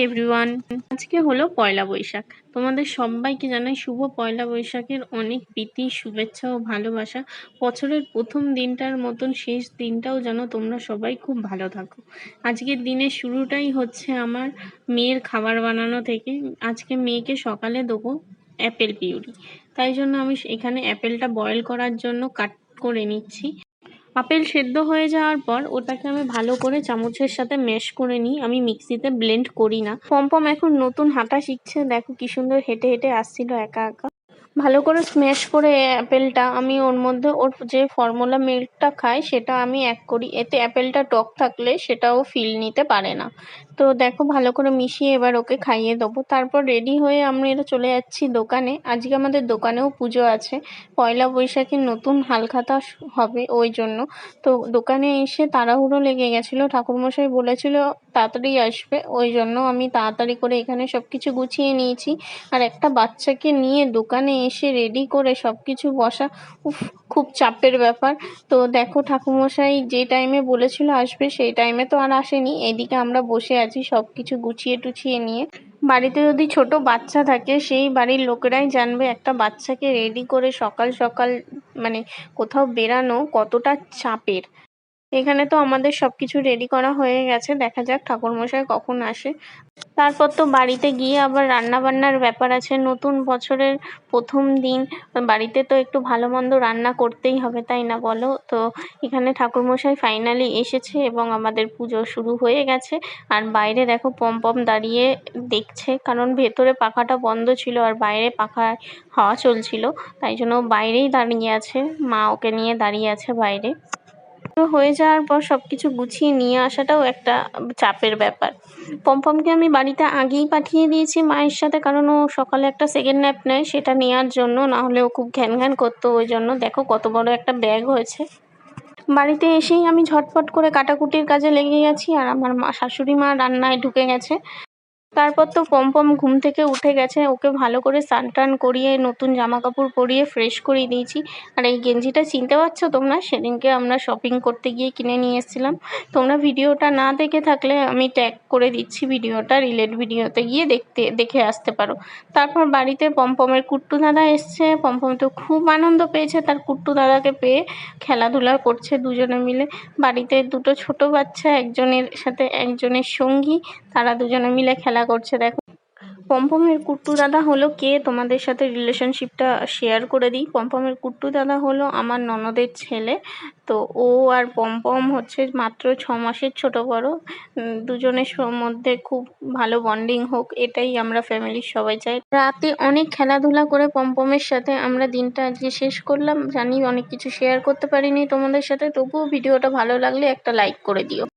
Everyone আজকে হলো পয়লা বৈশাখ। তোমাদের সবাইকে জানাই শুভ পয়লা বৈশাখের অনেক প্রীতি, শুভেচ্ছা ও ভালোবাসা। বছরের প্রথম দিনটার মতন শেষ দিনটাও যেন তোমরা সবাই খুব ভালো থাকো। আজকের দিনের শুরুটাই হচ্ছে আমার মেয়ের খাবার বানানো থেকে। আজকে মেয়েকে সকালে দেবো অ্যাপেল পিউরি। তাই জন্য আমি এখানে অ্যাপেলটা বয়েল করার জন্য কাট করে নিচ্ছি। আপেল সেদ্ধ হয়ে যাওয়ার পর ওটাকে আমি ভালো করে চামচের সাথে ম্যাশ করে নিই। আমি মিক্সিতে ব্লেন্ড করি না। পম্পম এখন নতুন হাঁটা শিখছে। দেখো কি সুন্দর হেঁটে হেঁটে আসছিল একা একা। ভালো করে স্ম্যাশ করে অ্যাপেলটা আমি ওর মধ্যে, ওর যে ফর্মুলা মিল্কটা খায়, সেটা আমি এক করি। এতে অ্যাপেলটা টক থাকলে সেটাও ফিল নিতে পারে না। তো দেখো, ভালো করে মিশিয়ে এবার ওকে খাইয়ে দেবো। তারপর রেডি হয়ে আমরা এটা চলে যাচ্ছি দোকানে। আজকে আমাদের দোকানেও পুজো আছে। পয়লা বৈশাখের নতুন হালখাতা হবে ওই জন্য। তো দোকানে এসে তাড়াহুড়ো লেগে গেছিল। ঠাকুরমশাই বলেছিল তাড়াতাড়ি আসবে। ওই জন্য আমি তাড়াতাড়ি করে এখানে সব কিছু গুছিয়ে নিয়েছি। আর একটা বাচ্চাকে নিয়ে দোকানে এসে রেডি করে সব কিছু বসা, উফ, খুব চাপের ব্যাপার। তো দেখো ঠাকুমশাই যে টাইমে বলেছিল আসবে, সেই টাইমে তো আর আসেনি। এদিকে আমরা বসে আছি সব কিছু গুছিয়ে টুছিয়ে নিয়ে। বাড়িতে যদি ছোট বাচ্চা থাকে, সেই বাড়ির লোকেরাই জানবে একটা বাচ্চাকে রেডি করে সকাল সকাল মানে কোথাও বেরানো কতটা চাপের। এখানে তো আমাদের সব কিছু রেডি করা হয়ে গেছে। দেখা যাক ঠাকুরমশাই কখন আসে। তারপর তো বাড়িতে গিয়ে আবার রান্না বান্নার ব্যাপার আছে। নতুন বছরের প্রথম দিন। বাড়িতে তো একটু ভালো মন্দ রান্না করতেই হবে, তাই না বলো? তো এখানে ঠাকুরমশাই ফাইনালি এসেছে এবং আমাদের পুজো শুরু হয়ে গেছে। আর বাইরে দেখো পম পম দাঁড়িয়ে দেখছে, কারণ ভেতরে পাখাটা বন্ধ ছিল আর বাইরে পাখায় হাওয়া চলছিল। তাই জন্য বাইরেই দাঁড়িয়ে আছে। মা ওকে নিয়ে দাঁড়িয়ে আছে বাইরে। হয়ে যাওয়ার পর সব কিছু গুছিয়ে নিয়ে আসাটাও একটা চাপের ব্যাপার। পমপমকে আমি বাড়িতে আগেই পাঠিয়ে দিয়েছি মায়ের সাথে, কারণ ও সকালে একটা সেকেন্ড ন্যাপ নেয় সেটা নেওয়ার জন্য, না হলে ও খুব ঘ্যান ঘ্যান করতো ওই জন্য। দেখো কত বড় একটা ব্যাগ হয়েছে। বাড়িতে এসেই আমি ঝটপট করে কাটাকুটির কাজে লেগে গেছি আর আমার মা, শাশুড়ি মা রান্নায় ঢুকে গেছে। তারপর তো পমপম ঘুম থেকে উঠে গেছে, ওকে ভালো করে স্নান টান করিয়ে, নতুন জামা কাপড় পরিয়ে ফ্রেশ করিয়ে দিয়েছি। আর এই গেঞ্জিটা চিনতে পারছ তোমরা? সেদিনকে আমরা শপিং করতে গিয়ে কিনে নিয়ে এসেছিলাম। তোমরা ভিডিওটা না দেখে থাকলে আমি ট্যাগ করে দিচ্ছি ভিডিওটা রিলেট ভিডিওতে গিয়ে দেখতে, দেখে আসতে পারো। তারপর বাড়িতে পমপমের কুট্টু দাদা এসছে। পমপম তো খুব আনন্দ পেয়েছে তার কুট্টু দাদাকে পেয়ে, খেলাধুলা করছে দুজনে মিলে। বাড়িতে দুটো ছোট বাচ্চা, একজনের সাথে একজনের সঙ্গী, তারা দুজনে মিলে খেলা খেলা করছে, দেখো। পম্পমের কুট্টু দাদা হলো কে? তোমাদের সাথে রিলেশনশিপটা শেয়ার করে দিই। পম্পমের কুট্টু দাদা হলো আমার ননদের ছেলে। তো ও আর পম্পম হচ্ছে মাত্র ছ মাসের ছোট বড়। দুজনের মধ্যে খুব ভালো বন্ডিং হোক, এটাই আমরা ফ্যামিলির সবাই চাই। রাতে অনেক খেলাধুলা করে পম্পমের সাথে আমরা দিনটা আজকে শেষ করলাম। জানি অনেক কিছু শেয়ার করতে পারিনি তোমাদের সাথে, তবুও ভিডিওটা ভালো লাগলে একটা লাইক করে দিও।